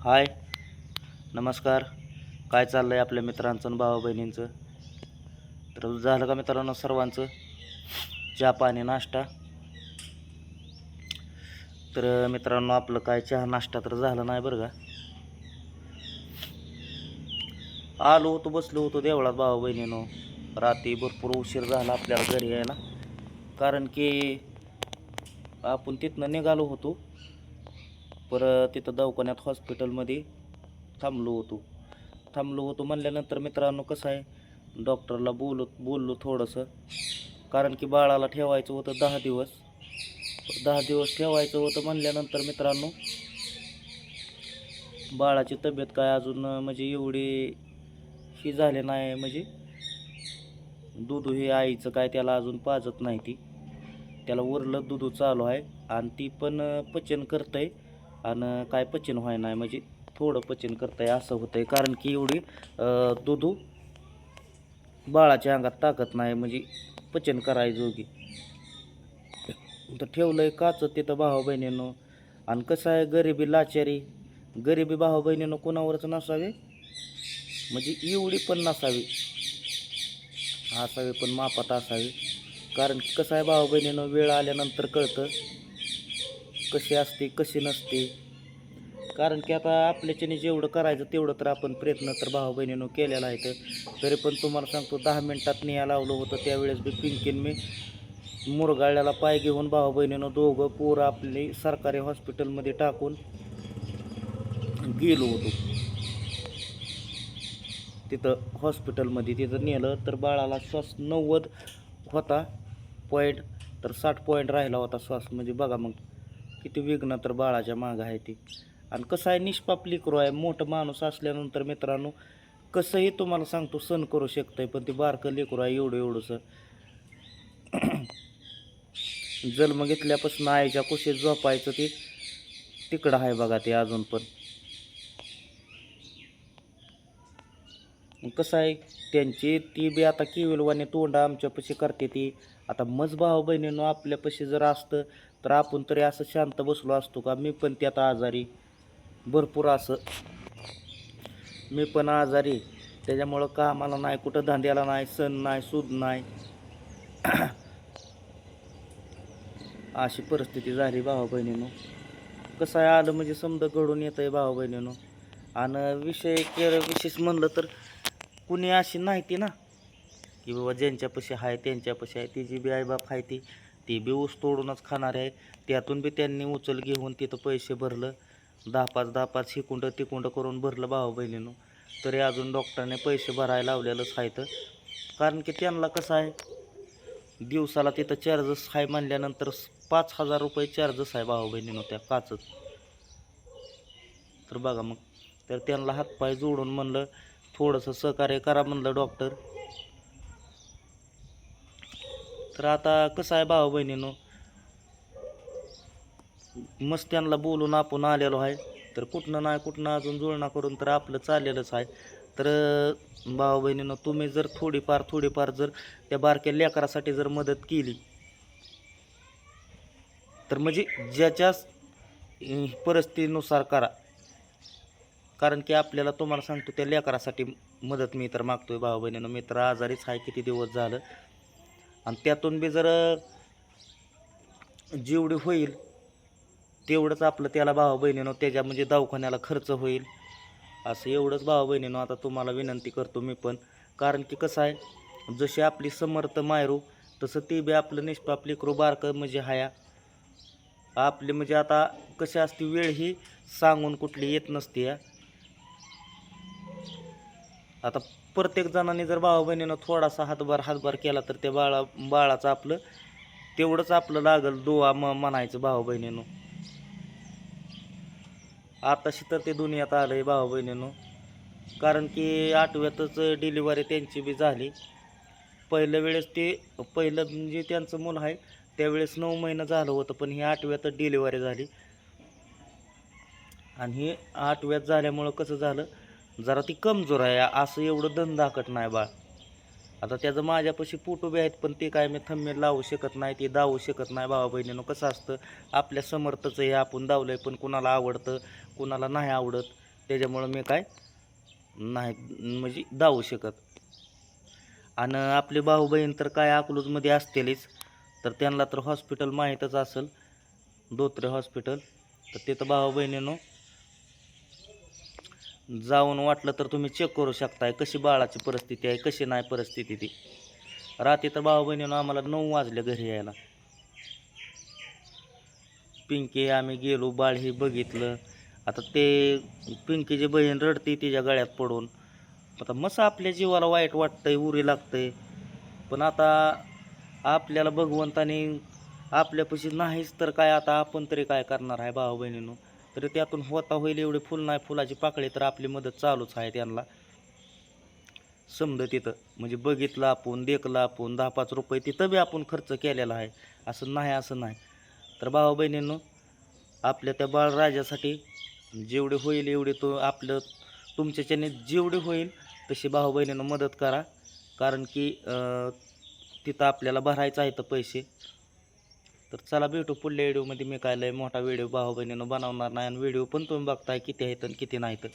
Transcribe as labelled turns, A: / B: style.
A: हाय. नमस्कार. काय चाललं आहे आपल्या मित्रांचं आणि भावा बहिणींचं? तर झालं का मित्रांनो सर्वांचं? चहा पाणी नाश्ता? तर मित्रांनो आपलं काय चहा नाश्ता तर झालं नाही बरं का? आलो होतो बसलो होतो देवळात भावा बहिणीनो. रात्री भरपूर उशीर झाला आपल्याला घरी यायला. कारण की आपण तिथनं निघालो होतो. परत तिथं दवाखान्यात हॉस्पिटलमध्ये थांबलो होतो. थांबलो होतो म्हणल्यानंतर मित्रांनो कसं आहे डॉक्टरला बोलत बोललो थोडंसं. कारण की बाळाला ठेवायचं होतं दहा दिवस. दहा दिवस ठेवायचं होतं म्हणल्यानंतर मित्रांनो बाळाची तब्येत काय अजून म्हणजे एवढी ही झाली नाही म्हणजे दूध हे आईचं काय त्याला अजून पाजत नाही ती. त्याला उरलं दूध चालू आहे. आणि ती पण पचन करतंय. आणि काय पचन व्हाय नाही म्हणजे थोडं पचन करतंय असं होतंय. कारण की एवढी दूध बाळाच्या अंगात ताकत नाही म्हणजे पचन करायजोगी तर ठेवलंय काच तिथं भाऊ बहिणीनं. आणि कसं आहे गरिबी लाचारी. गरिबी भाऊ बहिणीनं कोणावरच नसावे. म्हणजे एवढी पण नसावी. असावी पण मापात असावी. कारण की कसं आहे भाऊ बहिणीनं वेळ आल्यानंतर कळतं कशी असते कशी नसते. कारण की आता आपल्याच्याने जेवढं करायचं तेवढं तर आपण प्रयत्न तर भाऊ बहिणीनं केलेला आहे. तर तरी पण तुम्हाला सांगतो दहा मिनटात न्याय लावलं होतं त्यावेळेस बी पिंकीन मी मुरगाळल्याला पाय घेऊन भाऊ बहिणीनं दोघं पोरं आपली सरकारी हॉस्पिटलमध्ये टाकून गेलो होतो. तिथं हॉस्पिटलमध्ये तिथं नेलं तर बाळाला श्वास नव्वद होता. पॉईंट तर साठ पॉईंट राहिला होता श्वास. म्हणजे बघा मग किती विघ्न तर बाळाच्या मागं आहे ती. आणि कसं आहे निष्पाप लेकरू आहे. मोठं माणूस असल्यानंतर मित्रांनो कसंही तुम्हाला सांगतो सण करू शकतंय पण ते बारकं लेकरू आहे एवढं एवढंसं. जन्म घेतल्यापासून आईच्या कुशीत झोपायचं ते तिकडं आहे बघा ते अजून पण. कसं आहे त्यांची ती बी आता किविलवाने तोंड आमच्यापाशी करते ती. आता मज भाऊ बहिणीनं आपल्यापाशी जर असतं तर आपण तरी असं शांत बसलो असतो का? मी पण त्यात आजारी. भरपूर असं. मी पण आजारी. त्याच्यामुळं कामाला नाही कुठं धंद्याला नाही सण नाही सूद नाही. अशी परिस्थिती झाली भावा बहिणीनं. कसं आहे आलं म्हणजे समजा घडून येतं आहे भावा बहिणीनं. आणि विषय केलं विशेष म्हणलं तर कुणी अशी नाही ती ना. की बाबा ज्यांच्यापाशी आहे त्यांच्यापाशी आहे ती जी बी आईबाप आहे ती ती बी ऊस तोडूनच खाणार आहे. त्यातून बी त्यांनी उचल घेऊन तिथं पैसे भरलं. दहा पाच दहा पाच हिकुंड तिकुंड करून भरलं भावा बहिणीनं. तरी अजून डॉक्टरने पैसे भरायला लावलेलंच आहे तर. कारण की त्यांना कसं आहे दिवसाला तिथं चार्जेस आहे म्हणल्यानंतर पाच हजार रुपये चार्जेस आहे भावा बहिणीनं त्या काचच तर बघा मग. तर त्यांना हातपाय जोडून म्हणलं थोडंसं सहकार्य करा म्हणलं डॉक्टर तर आता कसं आहे भावा बहिणीनो? मस्त त्यांना बोलून आपण आलेलो आहे. तर कुठनं नाही कुठनं अजून जुळणा करून तर आपलं चाललेलंच आहे. तर भावा बहिणीनं तुम्ही जर थोडीफार थोडीफार जर त्या बारक्या लेकरासाठी जर मदत केली तर म्हणजे ज्याच्या परिस्थितीनुसार करा. कारण की आपल्याला तुम्हाला सांगतो त्या लेकरासाठी मदत मी तर मागतोय भावा बहिणीनं. मी तर आजारीच आहे किती दिवस झालं. आणि त्यातून बी जर जेवढी होईल तेवढंच आपलं त्याला भावा बहिणीनं त्याच्या म्हणजे दवाखान्याला खर्च होईल. असं एवढंच भावा बहिणीनं आता तुम्हाला विनंती करतो मी पण. कारण की कसं आहे जशी आपली समर्थ मायरू तसं ती बी आपलं निष्पाप लेकरू बारकं म्हणजे हाया. आपली म्हणजे आता कशी असते वेळ ही सांगून कुठली येत नसते या आता प्रत्येक जणांनी जर भावा बहिणीनं थोडासा हातभार हातभार केला तर त्या बाळा बाळाचं आपलं तेवढंच आपलं लागल दुवा म म्हणायचं भावा बहिणीनं आताशी तर ते दुनियात आलं आहे भावा बहिणीनं कारण की आठव्यातच डिलिव्हरी त्यांची बी झाली. पहिल्या वेळेस ते पहिलं म्हणजे त्यांचं मूल आहे त्यावेळेस नऊ महिनं झालं होतं पण ही आठव्यातच डिलिव्हरी झाली. आणि ही आठव्यात झाल्यामुळं कसं झालं जरा ती कमजोर आहे असं एवढं दणदाकट नाही बाळ. आता त्याचं माझ्यापाशी फोटो बी आहेत पण ते काय मी थंबे लावू शकत नाही ते दावू शकत नाही. भावा बहिणीनं कसं असतं आपल्या समर्थचं हे आपण दावलं आहे पण कुणाला आवडतं कुणाला नाही आवडत. त्याच्यामुळं मी काय नाही म्हणजे दावू शकत. आणि आपले भाऊ बहीण तर काय अकलूजमध्ये असतेलीच तर त्यांना तर हॉस्पिटल माहीतच असेल धोत्रे हॉस्पिटल तर तिथं भाऊ बहिणीनं जाऊन वाटलं तर तुम्ही चेक करू शकताय कशी बाळाची परिस्थिती आहे कशी नाही परिस्थिती ती. रात्री तर भाऊ बहिणीनं आम्हाला नऊ वाजले घरी यायला. पिंकी आम्ही गेलो बाळ हे बघितलं. आता ते पिंकीची बहीण रडते तिच्या गळ्यात पडून. आता मस्त आपल्या जीवाला वाईट वाटतंय उरी लागतंय. पण आता आपल्याला भगवंताने आपल्यापाशी नाहीच तर काय आता आपण तरी काय करणार आहे भाऊ बहिणीनं? तरी त्यातून होता होईल एवढे फुल नाही फुलाची पाकळी तर आपली मदत चालूच आहे त्यांना. समजा तिथं म्हणजे बघितलं आपण देखलं आपण दहा पाच रुपये तिथं बी आपण खर्च केलेला आहे. असं नाही असं नाही. तर भाऊ बहिणींनो आपल्या त्या बाळराजासाठी जेवढे होईल एवढे तो आपलं तुमच्याच्याने जेवढे होईल तशी भाऊ बहिणींना मदत करा. कारण की तिथं आपल्याला भरायचं आहे तर पैसे. तर चला भेटू पुढल्या व्हिडिओमध्ये मी काय लय मोठा व्हिडिओ भाऊ बहिणीनं बनवणार नाही आणि व्हिडिओ पण तुम्ही बघताय किती आहेत आणि किती नाहीत.